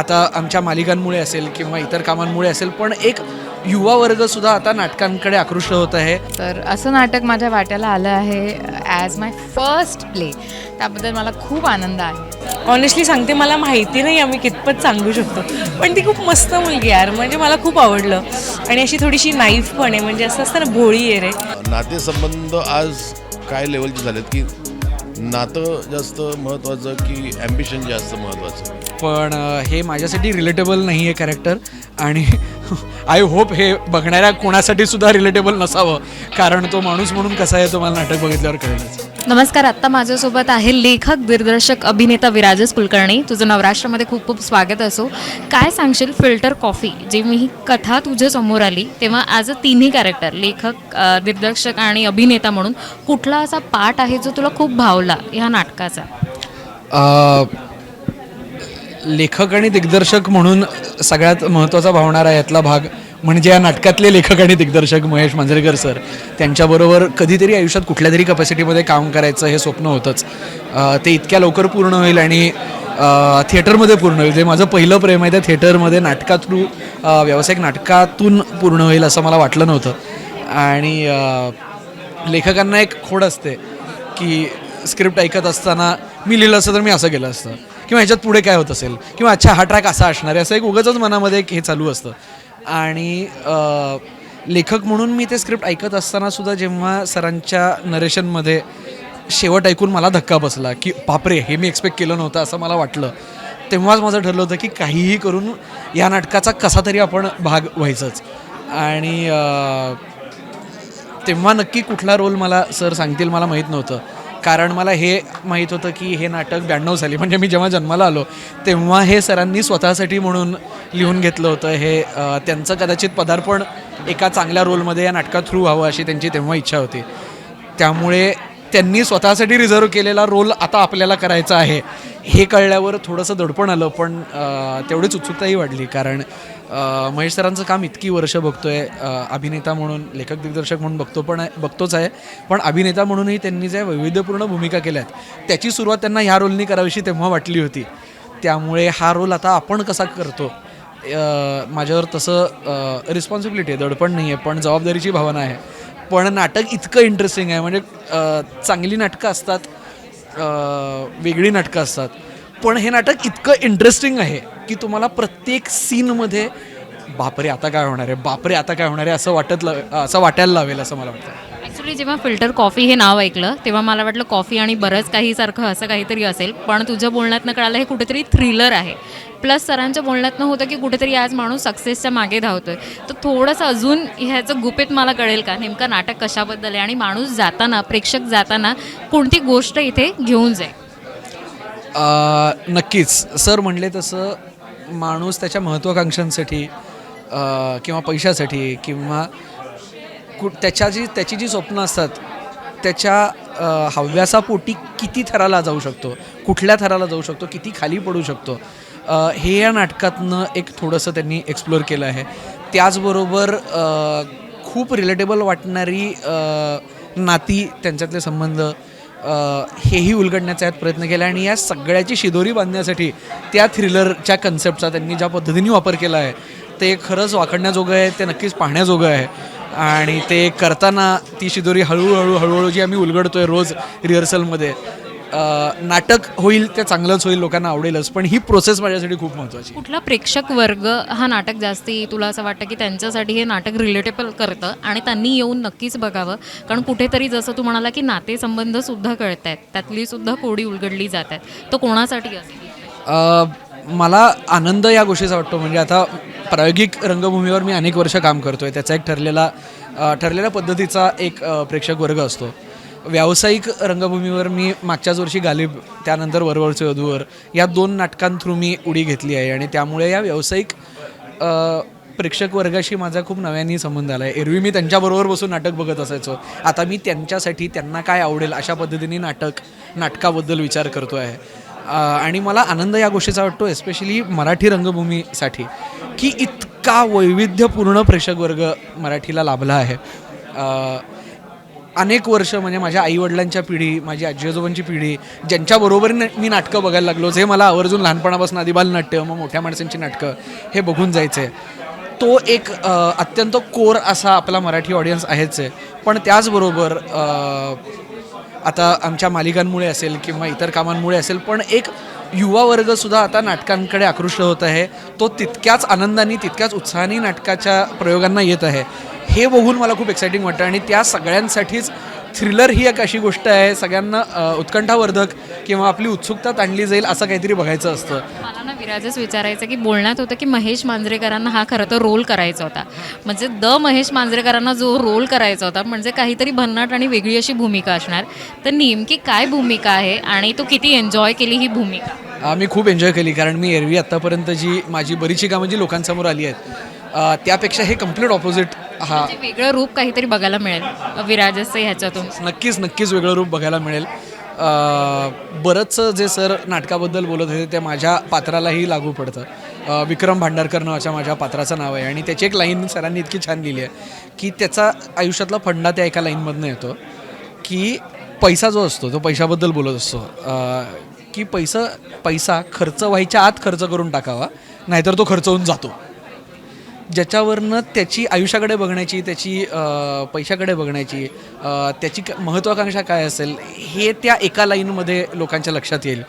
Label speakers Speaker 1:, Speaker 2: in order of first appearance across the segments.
Speaker 1: आता आमच्या मालिकांमुळे असेल किंवा इतर कामांमुळे असेल पण एक युवा वर्गसुद्धा आता नाटकांकडे आकृष्ट होत आहे.
Speaker 2: तर असं नाटक माझ्या वाट्याला आलं आहे ॲज माय फर्स्ट प्ले त्याबद्दल मला खूप आनंद आहे.
Speaker 3: ऑनेस्टली सांगते मला माहिती नाही आम्ही कितपत सांगू शकतो. पण ती खूप मस्त मुलगी आहे यार म्हणजे मला खूप आवडलं. आणि अशी थोडीशी नाईफ पण आहे म्हणजे असं असतं ना भोळी आहे रे.
Speaker 4: नातेसंबंध आज काय लेवलचे झालेत की नातं जास्त महत्त्वाचं की ॲम्बिशन जास्त महत्त्वाचं
Speaker 1: पण अ, हे माझ्यासाठी रिलेटेबल नाही आहे कॅरेक्टर आणि आय होप हे बघणाऱ्या कोणासाठी सुद्धा रिलेटेबल नसावं. कारण तो माणूस म्हणून कसा आहे तुम्हाला नाटक बघितल्यावर कळेलच.
Speaker 2: नमस्कार आत्ता माझ्यासोबत आहे लेखक दिग्दर्शक अभिनेता विराजस कुलकर्णी. तुझं नवराष्ट्रामध्ये खूप खूप स्वागत असो. काय सांगशील फिल्टर कॉफी जेव्हा ही कथा तुझ्या समोर आली तेव्हा ॲज अ तिन्ही कॅरेक्टर लेखक दिग्दर्शक आणि अभिनेता म्हणून कुठला असा पार्ट आहे जो तुला खूप भावला ह्या नाटकाचा?
Speaker 1: लेखक आणि दिग्दर्शक म्हणून सगळ्यात महत्त्वाचा भावणारा यातला भाग म्हणजे या नाटकातले लेखक आणि दिग्दर्शक महेश मांजरेकर सर त्यांच्याबरोबर कधीतरी आयुष्यात कुठल्या तरी कपॅसिटीमध्ये काम करायचं हे स्वप्न होतंच. ते इतक्या लवकर पूर्ण होईल आणि थिएटरमध्ये पूर्ण होईल. जे माझं पहिलं प्रेम आहे त्या थिएटरमध्ये नाटका थ्रू व्यावसायिक नाटकातून पूर्ण होईल असं मला वाटलं नव्हतं. आणि लेखकांना एक खोड असते की स्क्रिप्ट ऐकत असताना मी लिहिलं असतं तर मी असं केलं असतं. किंवा ह्याच्यात पुढे काय होत असेल? किंवा अच्छा हा ट्रॅक असा असणार आहे. असं एक उगाच मनामध्ये एक हे चालू असतं. आणि लेखक म्हणून मी ते स्क्रिप्ट ऐकत असताना सुद्धा जेव्हा सरांच्या नरेशनमध्ये शेवट ऐकून मला धक्का बसला की बापरे हे मी एक्सपेक्ट केलं नव्हतं असं मला वाटलं तेव्हाच माझं ठरलं होतं की काहीही करून या नाटकाचा कसा तरी आपण भाग व्हायचंच. आणि तेव्हा नक्की कुठला रोल मला सर सांगतील मला माहीत नव्हतं. कारण मला हे माहीत होतं की हे नाटक ब्याण्णव साली म्हणजे मी जेव्हा जन्माला आलो तेव्हा हे सरांनी स्वतःसाठी म्हणून लिहून घेतलं होतं. हे त्यांचं कदाचित पदार्पण एका चांगल्या रोलमध्ये या नाटकात थ्रू व्हावं अशी त्यांची तेव्हा इच्छा होती. त्यामुळे त्यांनी स्वतःसाठी रिझर्व केलेला रोल आता आपल्याला करायचा आहे. हे कळल्यावर थोडंसं दडपण आलं पण तेवढीच उत्सुकताही वाढली. कारण महेश सरांचं काम इतकी वर्ष बघतोय अभिनेता म्हणून लेखक दिग्दर्शक म्हणून बघतो पण बघतोच आहे. पण अभिनेता म्हणूनही त्यांनी ज्या वैविध्यपूर्ण भूमिका केल्यात त्याची सुरुवात त्यांना ह्या रोलनी करावीशी तेव्हा वाटली होती. त्यामुळे हा रोल आता आपण कसा करतो माझ्यावर तसं रिस्पॉन्सिबिलिटी आहे दडपण नाही आहे पण जबाबदारीची भावना आहे. पण नाटक इतकं इंटरेस्टिंग आहे म्हणजे चांगली नाटकं असतात वेगळी नाटकं असतात. पण हे नाटक इतकं इंटरेस्टिंग आहे की तुम्हाला प्रत्येक सीनमध्ये बापरे आता काय होणार आहे? बापरे आता काय होणार आहे? असं वाटत असं वाटायला लावेल असं मला वाटतं.
Speaker 2: ॲक्च्युली जेव्हा फिल्टर कॉफी हे नाव ऐकलं तेव्हा मला वाटलं कॉफी आणि बरंच काही सारखं असं काहीतरी असेल पण तुझ्या बोलण्यातनं कळालं हे कुठेतरी थ्रिलर आहे. प्लस सरांच्या बोलण्यातनं होतं की कुठेतरी आज माणूस सक्सेसच्या मागे धावतोय. तर थोडंसं अजून ह्याचं गुपित मला कळेल का? नेमकं नाटक कशाबद्दल आहे? आणि माणूस जाताना प्रेक्षक जाताना कोणती गोष्ट इथे घेऊन जाईल?
Speaker 1: नक्कीच. सर म्हणले तसं माणूस त्याच्या महत्त्वाकांक्षांसाठी किंवा पैशासाठी किंवा कु त्याच्या जी त्याची जी स्वप्न असतात त्याच्या हव्यासापोटी किती थराला जाऊ शकतो? कुठल्या थराला जाऊ शकतो? किती खाली पडू शकतो? हे या नाटकातनं एक थोडंसं त्यांनी एक्सप्लोअर केलं आहे. त्याचबरोबर खूप रिलेटेबल वाटणारी नाती त्यांच्यातले संबंध हेही उलगडण्याचा यात प्रयत्न केला आणि या सगळ्याची शिदोरी बांधण्यासाठी त्या थ्रिलरच्या कन्सेप्टचा त्यांनी ज्या पद्धतीने वापर केला आहे ते खरंच वाकडण्याजोगं आहे ते नक्कीच पाहण्याजोगं आहे. आणि ते करताना ती शिदोरी हळूहळू हळूहळू जी आम्ही उलगडतोय रोज रिहर्सलमध्ये नाटक होईल ते चांगलंच होईल लोकांना आवडेलच पण ही प्रोसेस माझ्यासाठी खूप महत्त्वाची
Speaker 2: कुठला प्रेक्षक वर्ग हा नाटक जास्ती तुला असं वाटतं की त्यांच्यासाठी हे नाटक रिलेटेबल करतं आणि त्यांनी येऊन नक्कीच बघावं? कारण कुठेतरी जसं तू म्हणाला की नातेसंबंध सुद्धा कळत आहेत त्यातली सुद्धा कोडी उलगडली जात आहेत तो कोणासाठी असेल?
Speaker 1: मला आनंद या गोष्टीचा वाटतो म्हणजे आता प्रायोगिक रंगभूमीवर मी अनेक वर्ष काम करतो आहे त्याचा एक ठरलेला ठरलेल्या पद्धतीचा एक प्रेक्षक वर्ग असतो. व्यावसायिक रंगभूमीवर मी मागच्याच वर्षी गालिब त्यानंतर वरवरचे वधूवर या दोन नाटकांथ्रू मी उडी घेतली आहे. आणि त्यामुळे या व्यावसायिक प्रेक्षक वर्गाशी माझा खूप नव्याने संबंध आला आहे एरवी मी त्यांच्याबरोबर बसून नाटक बघत असायचो. आता मी त्यांच्यासाठी त्यांना काय आवडेल अशा पद्धतीने नाटक नाटकाबद्दल विचार करतो आहे आणि मला आनंद या गोष्टीचा वाटतो एस्पेशली मराठी रंगभूमीसाठी की इतका वैविध्यपूर्ण प्रेक्षकवर्ग मराठीला लाभला आहे. अनेक वर्ष म्हणजे माझ्या आईवडिलांच्या पिढी माझी आजी आजोबांची पिढी ज्यांच्याबरोबर मी नाटकं बघायला लागलो जे मला आवर्जून लहानपणापासून आदिबाल नाट्य मग मोठ्या माणसांची नाटकं हे बघून जायचं. आहे तो एक अत्यंत कोर असा आपला मराठी ऑडियन्स आहेच. आहे पण त्याचबरोबर आता आमच्या मालिकांमुळे असेल किंवा इतर कामांमुळे असेल पण एक युवा वर्गसुद्धा आता नाटकांकडे आकृष्ट होत आहे. तो तितक्याच आनंदाने तितक्याच उत्साहाने नाटकाच्या प्रयोगांना येत आहे. हे बघून मला खूप एक्सायटिंग वाटतं आणि त्या सगळ्यांसाठीच थ्रिलर ही एक अशी गोष्ट आहे सगळ्यांना उत्कंठावर्धक किंवा आपली उत्सुकता ताणली जाईल असं काहीतरी बघायचं असतं.
Speaker 2: मला ना विराजच विचारायचं की बोलण्यात होतं की महेश मांजरेकरांना हा खरं तर रोल करायचा होता. म्हणजे द महेश मांजरेकरांना जो रोल करायचा होता म्हणजे काहीतरी भन्नाट आणि वेगळी अशी भूमिका असणार. तर नेमकी काय भूमिका आहे आणि तो किती एन्जॉय केली ही भूमिका?
Speaker 1: मी खूप एन्जॉय केली कारण मी एरवी आत्तापर्यंत जी माझी बरीचशी कामं जी लोकांसमोर आली आहेत त्यापेक्षा हे कंप्लीट ऑपोजिट हा.
Speaker 2: म्हणजे वेगळं रूप काहीतरी बघायला मिळेल. विराजचं ह्याच्यातून.
Speaker 1: नक्कीच नक्कीच वेगळं रूप बघायला मिळेल. अ, बरंचसं जे सर नाटकाबद्दल बोलत होते ते माझ्या पात्रालाही लागू पडतं. अ, विक्रम भांडारकर नावाच्या माझ्या पात्राचं नाव आहे. आणि त्याची एक लाईन सरांनी इतकी छान लिहिली आहे की त्याचा आयुष्यातला फंडा त्या एका लाईनमधनं येतो की पैसा जो असतो तो पैशाबद्दल बोलत असतो. अ, की पैसा पैसा खर्च व्हायच्या आत खर्च करून टाकावा नाहीतर तो खर्च होऊन जातो. ज्याच्यावरनं त्याची आयुष्याकडे बघण्याची त्याची पैशाकडे बघण्याची त्याची क- महत्त्वाकांक्षा काय असेल हे त्या एका लाईनमध्ये लोकांच्या लक्षात येईल.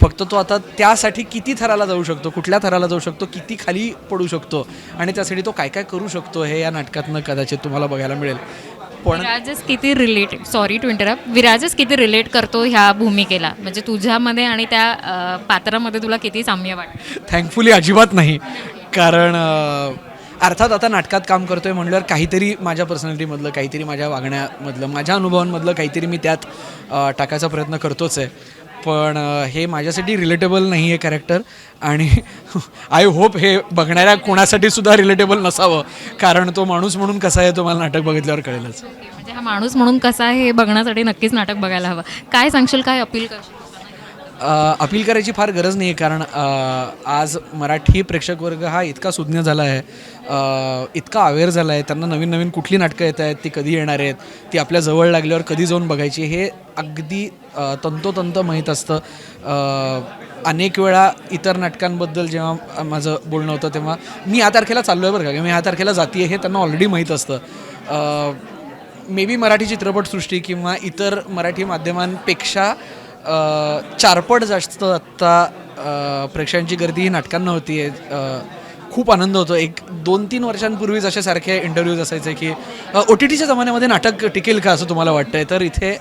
Speaker 1: फक्त तो आता त्यासाठी किती थराला जाऊ शकतो कुठल्या थराला जाऊ शकतो किती खाली पडू शकतो आणि त्यासाठी तो काय काय करू शकतो हे या नाटकातनं कदाचित तुम्हाला बघायला मिळेल. पण
Speaker 2: विराजच किती रिलेट सॉरी टू इंटरप्ट विराजच किती रिलेट करतो ह्या भूमिकेला? म्हणजे तुझ्यामध्ये आणि त्या पात्रामध्ये तुला किती साम्य वाटतं?
Speaker 1: थँकफुली अजिबात नाही. कारण अर्थात आता नाटकात काम करतोय म्हणल्यावर काहीतरी माझ्या पर्सनॅलिटीमधलं काहीतरी माझ्या वागण्यामधलं माझ्या अनुभवांमधलं काहीतरी मी त्यात टाकायचा प्रयत्न करतोच आहे. पण हे माझ्यासाठी रिलेटेबल नाही आहे कॅरेक्टर आणि आय होप हे बघणाऱ्या कोणासाठी सुद्धा रिलेटेबल नसावं. कारण तो माणूस म्हणून कसा आहे तो मला नाटक बघितल्यावर कळेलच.
Speaker 2: म्हणजे हा माणूस म्हणून कसा आहे हे बघण्यासाठी नक्कीच नाटक बघायला हवं. काय सांगशील काय अपील करशील?
Speaker 1: अपील करायची फार गरज नाही आहे कारण आज मराठी प्रेक्षक वर्ग हा इतका सुज्ञ झाला आहे इतका अवेअर झाला आहे त्यांना नवीन नवीन कुठली नाटकं येत आहेत ती कधी येणार आहेत ती आपल्या जवळ लागल्यावर कधी जाऊन बघायची हे अगदी तंतोतंत माहीत असतं. अनेक वेळा इतर नाटकांबद्दल जेव्हा माझं बोलणं होतं तेव्हा मी ह्या तारखेला चाललो आहे बरं का मी ह्या तारखेला जाते हे त्यांना ऑलरेडी माहीत असतं. मे बी मराठी चित्रपटसृष्टी किंवा इतर मराठी माध्यमांपेक्षा चारपट जास्त आत्ता प्रेक्षकांची गर्दी ही नाटकांना होती. आहे खूप आनंद होतो. एक दोन तीन वर्षांपूर्वीच असे सारखे इंटरव्ह्यूज असायचे की ओ टी टीच्या जमान्यामध्ये नाटक टिकेल का असं तुम्हाला वाटतंय? तर इथे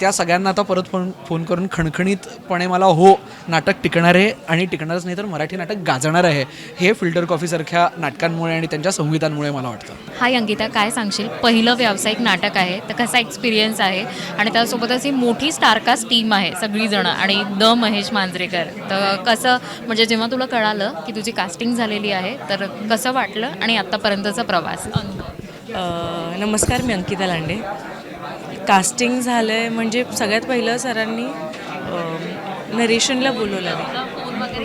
Speaker 1: त्या सगळ्यांना आता परत फोन फोन करून खणखणीतपणे मला हो नाटक टिकणार आहे आणि टिकणारच नाही तर मराठी नाटक गाजणार आहे. हे फिल्टर कॉफीसारख्या नाटकांमुळे आणि त्यांच्या संहितांमुळे मला वाटतं.
Speaker 2: हाय अंकिता काय सांगशील? पहिलं व्यावसायिक नाटक आहे तर कसा एक्सपिरियन्स आहे? आणि त्यासोबतच ही मोठी स्टारकास्ट टीम आहे सगळीजणं आणि द महेश मांजरेकर. तर कसं म्हणजे जेव्हा तुला कळालं की तुझी कास्टिंग झालेली आहे तर कसं वाटलं आणि आत्तापर्यंतचा प्रवास?
Speaker 3: नमस्कार मी अंकिता लांडे. कास्टिंग झालं आहे म्हणजे सगळ्यात पहिलं सरांनी नरेशनला बोलवलं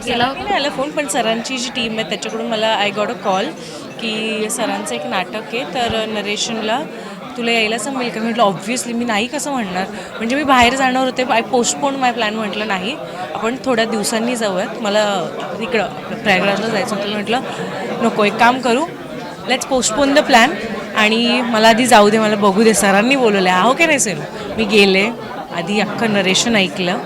Speaker 3: केला? नाही आला फोन पण सरांची जी टीम आहे त्याच्याकडून मला आय गॉट अ कॉल की सरांचं एक नाटक आहे. तर नरेशनला तुला यायला जमेल का? म्हटलं ऑब्व्हियसली मी नाही कसं म्हणणार. म्हणजे मी बाहेर जाणार होते आय पोस्टपोन माय प्लॅन म्हटलं नाही. आपण थोड्या दिवसांनी जाऊयात. मला इकडं प्रयागराजला जायचं होतं. म्हटलं नको एक काम करू. लेट्स पोस्टपोन द प्लॅन आणि मला आधी जाऊ दे मला बघू दे सरांनी बोलवलं आहे हो की नाही सर? मी गेले. आधी अख्खं नरेशन ऐकलं.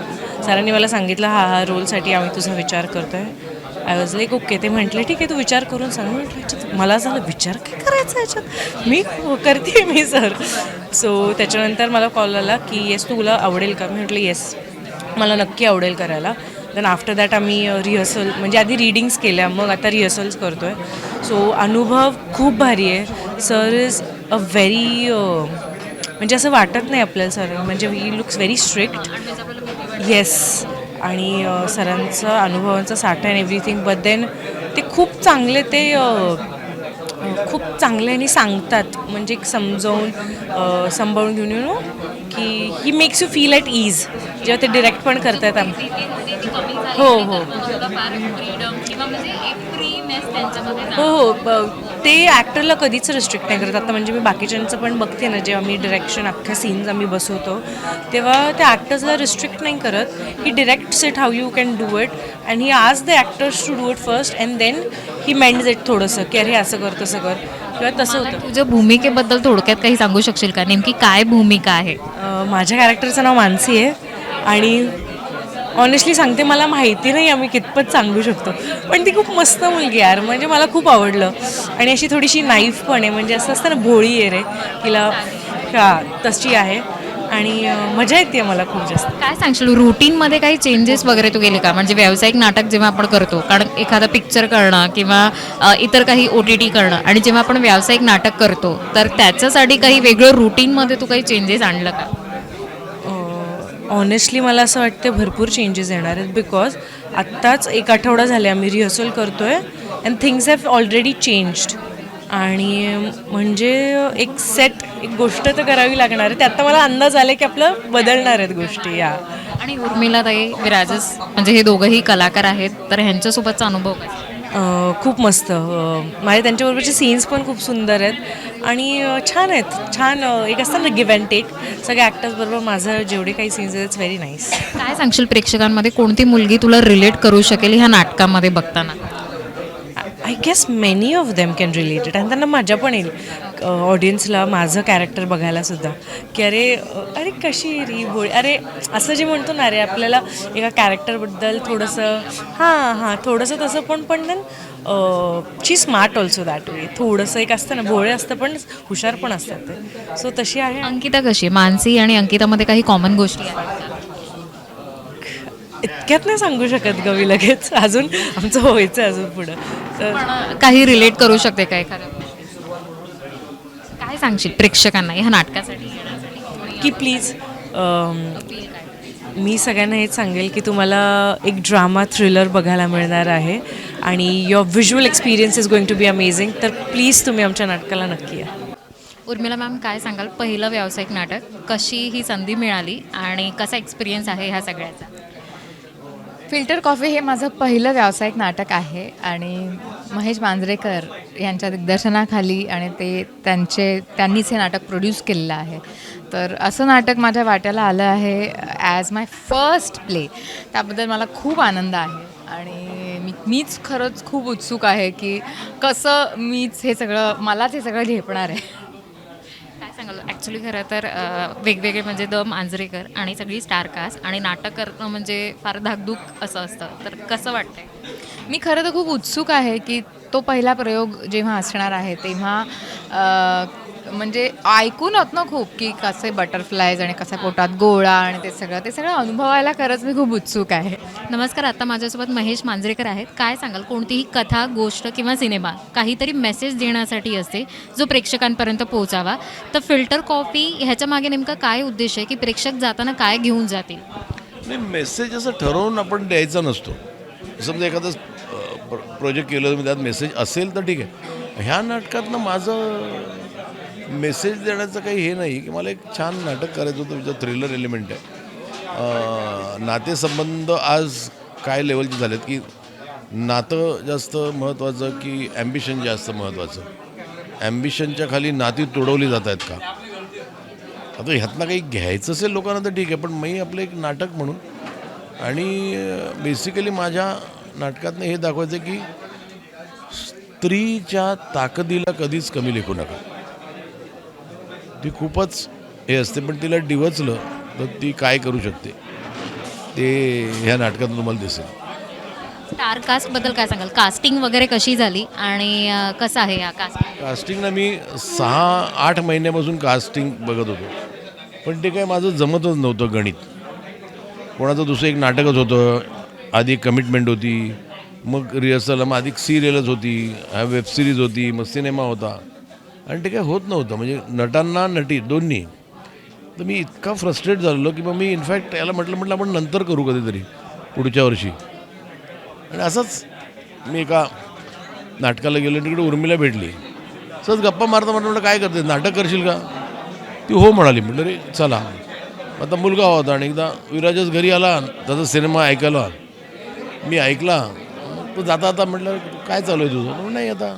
Speaker 3: सरांनी मला सांगितलं हा हा रोलसाठी आम्ही तुझा विचार करतो आहे आय वॉज लाईक ओके ते म्हटले ठीक आहे तू विचार करून सांग. म्हटलं "ह्याच्यात मला झालं विचार काय करायचा याच्यात? मी हो, करते मी सर. सो त्याच्यानंतर मला कॉल आला की येस तुला आवडेल का? मी म्हटलं येस मला नक्की आवडेल करायला. देन आफ्टर दॅट आम्ही रिहर्सल म्हणजे आधी रिडिंग्स केल्या मग आता रिहर्सल्स करतो आहे सो अनुभव खूप भारी आहे. सर इज अ व्हेरी म्हणजे असं वाटत नाही आपल्याला सर म्हणजे he looks very strict yes आणि सरांचं सरांचा अनुभवांचा साठा अँड एव्हरीथिंग बट देन ते खूप चांगले ते खूप चांगल्याने सांगतात म्हणजे एक समजावून सांभाळून घेऊन येऊ की he makes you feel at ease जेव्हा ते डिरेक्ट पण करतात आम हो, हो. हो हो. ब- ते ॲक्टरला कधीच रिस्ट्रिक्ट नाही करत. आता म्हणजे मी बाकीच्यांचं पण बघते ना जेव्हा मी डिरेक्शन अख्ख्या सीन्स आम्ही बसवतो तेव्हा त्या ॲक्टर्सला रिस्ट्रिक्ट नाही करत. He direct set how you can do it and he आज the actors to do it first and then he mends it थोडंसं. की अरे असं कर तसं कर. किंवा तसं होतं.
Speaker 2: तुझ्या भूमिकेबद्दल थोडक्यात काही सांगू शकशील का? नेमकी काय भूमिका आहे?
Speaker 3: माझ्या कॅरेक्टरचं नाव मानसी आहे. आणि ऑनेस्टली सांगते मला माहिती नाही आम्ही कितपत सांगू शकतो. पण ती खूप मस्त मुलगी यार. म्हणजे मला खूप आवडलं. आणि अशी थोडीशी नाईफ पण आहे. म्हणजे असं असतं ना भोळी आहे रे. तिला हा तशी आहे. आणि मजा येते मला खूप जास्त.
Speaker 2: काय सांगशील? रुटीनमध्ये काही चेंजेस वगैरे तू केले का? म्हणजे व्यावसायिक नाटक जेव्हा आपण करतो कारण एखादा पिक्चर करणं किंवा अ, इतर काही ओ टी टी करणं आणि जेव्हा आपण व्यावसायिक नाटक करतो तर त्याच्यासाठी काही वेगळं रुटीनमध्ये तू काही चेंजेस आणलं का?
Speaker 3: ऑनेस्टली मला असं वाटतं भरपूर चेंजेस येणार आहेत बिकॉज आत्ताच एक आठवडा झाले आम्ही रिहर्सल करतो आहे and things have already changed आणि म्हणजे एक सेट एक गोष्ट तर करावी लागणार आहे. त्यात मला अंदाज आले की आपलं बदलणार आहेत गोष्टी या.
Speaker 2: आणि उर्मिला ताई विराजस म्हणजे हे दोघंही कलाकार आहेत तर ह्यांच्यासोबतचा अनुभव काय?
Speaker 3: अं, खूप मस्त. अं, माझे त्यांच्याबरोबरचे सीन्स पण खूप सुंदर आहेत. आणि अं, छान आहेत. छान अं, एक असतं ना गिव्ह अँड टेक सगळ्या ॲक्टर्सबरोबर माझं जेवढे काही सीन्स आहेत इट्स व्हेरी नाईस
Speaker 2: काय सांगशील प्रेक्षकांमध्ये? कोणती मुलगी तुला रिलेट करू शकेल ह्या नाटकामध्ये बघताना?
Speaker 3: I guess many of them can related आणि त्यांना मजा पण येईल. ऑडियन्सला माझं कॅरेक्टर बघायला सुद्धा. की अरे अरे कशी री भोळी अरे असं जे म्हणतो ना अरे आपल्याला एका कॅरेक्टरबद्दल थोडंसं हां हां थोडंसं तसं पण पण then she smart also that way थोडंसं एक असतं ना भोळे असतं पण हुशार पण असतात ते. सो तशी आहे.
Speaker 2: अंकिता कशी आहे? मानसी आणि अंकितामध्ये काही कॉमन गोष्टी आहेत
Speaker 3: इतक्यात नाही सांगू शकत गवी लगेच. अजून आमचं व्हायचं अजून पुढं. तर
Speaker 2: पण काही रिलेट करू शकते का एखाद्या काय सांगशील प्रेक्षकांना ह्या नाटकासाठी येण्यासाठी
Speaker 3: की प्लीज मी सगळ्यांना हेच सांगेल की तुम्हाला एक ड्रामा थ्रिलर बघायला मिळणार आहे आणि your visual experience is going to be amazing तर प्लीज तुम्ही आमच्या नाटकाला नक्की या.
Speaker 2: उर्मिला मॅम काय सांगाल? पहिलं व्यावसायिक नाटक कशी ही संधी मिळाली आणि कसा एक्सपिरियन्स आहे ह्या सगळ्याचा?
Speaker 5: फिल्टर कॉफी हे माझं पहिलं व्यावसायिक नाटक आहे आणि महेश मांजरेकर यांच्या दिग्दर्शनाखाली आणि ते त्यांचे त्यांनीच हे नाटक प्रोड्यूस केलेलं आहे. तर असं नाटक माझ्या वाट्याला आलं आहे ॲज माय फर्स्ट प्ले त्याबद्दल मला खूप आनंद आहे आणि मी मीच खरंच खूप उत्सुक आहे की कसं मीच हे सगळं मलाच हे सगळं झेपणार आहे.
Speaker 2: ॲक्च्युली खरं तर वेगवेगळे म्हणजे द मांजरेकर आणि सगळी स्टार कास्ट आणि नाटक करणं म्हणजे फार धाकधूक असं असतं. तर कसं वाटतंय?
Speaker 5: मी खरं तर खूप उत्सुक आहे की तो पहिला प्रयोग जेव्हा असणार आहे तेव्हा म्हणजे ऐकून होत ना खूप की कसे बटरफ्लायज आणि कसा पोटात गोळा आणि ते सगळं ते सगळं अनुभवायला खरंच मी खूप उत्सुक आहे.
Speaker 2: नमस्कार आता माझ्यासोबत महेश मांजरेकर आहेत. काय सांगाल? कोणतीही कथा गोष्ट किंवा सिनेमा काहीतरी मेसेज देण्यासाठी असते जो प्रेक्षकांपर्यंत पोहोचावा. तर फिल्टर कॉफी ह्याच्या मागे नेमका काय उद्देश आहे की प्रेक्षक जाताना काय घेऊन जातील?
Speaker 4: नाही मेसेज असं ठरवून आपण द्यायचा नसतो. समजा एखादं प्रोजेक्ट केलं मी त्यात मेसेज असेल तर ठीक आहे. ह्या नाटकातनं माझं मेसेज देण्याचं काही हे नाही की मला एक छान नाटक करायचं होतं त्याच्यात थ्रिलर एलिमेंट आहे. नातेसंबंध आज काय लेवलचे झालेत की नातं जास्त महत्त्वाचं की ॲम्बिशन जास्त महत्त्वाचं ॲम्बिशनच्या खाली नाती तुडवली जात आहेत का? आता ह्यातनं काही घ्यायचं असेल लोकांना तर ठीक आहे पण मी आपलं एक नाटक म्हणून आणि बेसिकली माझ्या नाटकातनं हे दाखवायचं की स्त्रीच्या ताकदीला कधीच कमी लेखू नका. ती खूपच हे असते पण तिला डिवचलं तर ती काय करू शकते? ते ह्या नाटकातून तुम्हाला दिसेल.
Speaker 2: स्टार कास्टबद्दल काय सांगाल? कास्टिंग वगैरे कशी झाली आणि अ, कसं आहे या कास्ट
Speaker 4: कास्टिंगला मी सहा आठ महिन्यापासून कास्टिंग बघत होतो. पण ते काय माझं जमतच नव्हतं गणित. कोणाचं दुसरं एक नाटकच होतं आधी कमिटमेंट होती मग रिहर्सल मग आधी सिरियलच होती वेब सिरीज होती मग सिनेमा होता. आणि ते काय होत नव्हतं. म्हणजे नटांना नटी दोन्ही. तर मी इतका फ्रस्ट्रेट झालेलो की मग मी इनफॅक्ट याला म्हटलं म्हटलं आपण नंतर करू कधीतरी पुढच्या वर्षी. आणि असंच मी एका नाटकाला गेलो तिकडे उर्मिला भेटली. सहज गप्पा मारता मारता म्हटलं काय करते नाटक करशील का? ती हो म्हणाली. म्हटलं रे चला. आता मुलगा होता आणि एकदा विराजच घरी आला त्याचा सिनेमा ऐकायला. मी ऐकला. तो जाता आता म्हटलं काय चालू आहे तुझं? नाही आता.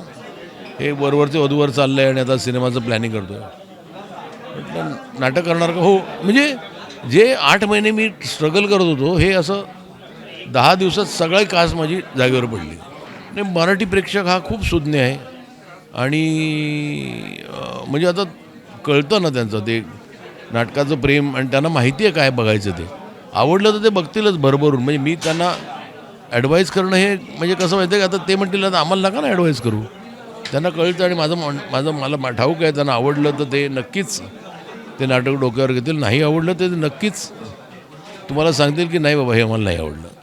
Speaker 4: हे वरवरचे वधूवर चाललं आहे आणि आता सिनेमाचं प्लॅनिंग करतो म्हटलं नाटक करणार का? हो म्हणजे जे आठ महिने मी स्ट्रगल करत होतो हे असं दहा दिवसात सगळी कास माझी जागेवर पडली. आणि मराठी प्रेक्षक हा खूप सुज्ञ आहे. आणि म्हणजे आता कळतं ना त्यांचं ते नाटकाचं प्रेम आणि त्यांना माहिती आहे काय बघायचं ते. आवडलं तर ते बघतीलच भरभरून. म्हणजे मी त्यांना ॲडवाईस करणं हे म्हणजे कसं माहिती आहे का? आता ते म्हणतील आता आम्हाला नका ना ॲडवाईस करू. त्यांना कळतं आणि माझं मन- माझं मला ठाऊक आहे त्यांना आवडलं तर ते नक्कीच ते नाटक डोक्यावर घेतील. नाही आवडलं तर ते नक्कीच तुम्हाला सांगतील की नाही बाबा हे आम्हाला नाही आवडलं.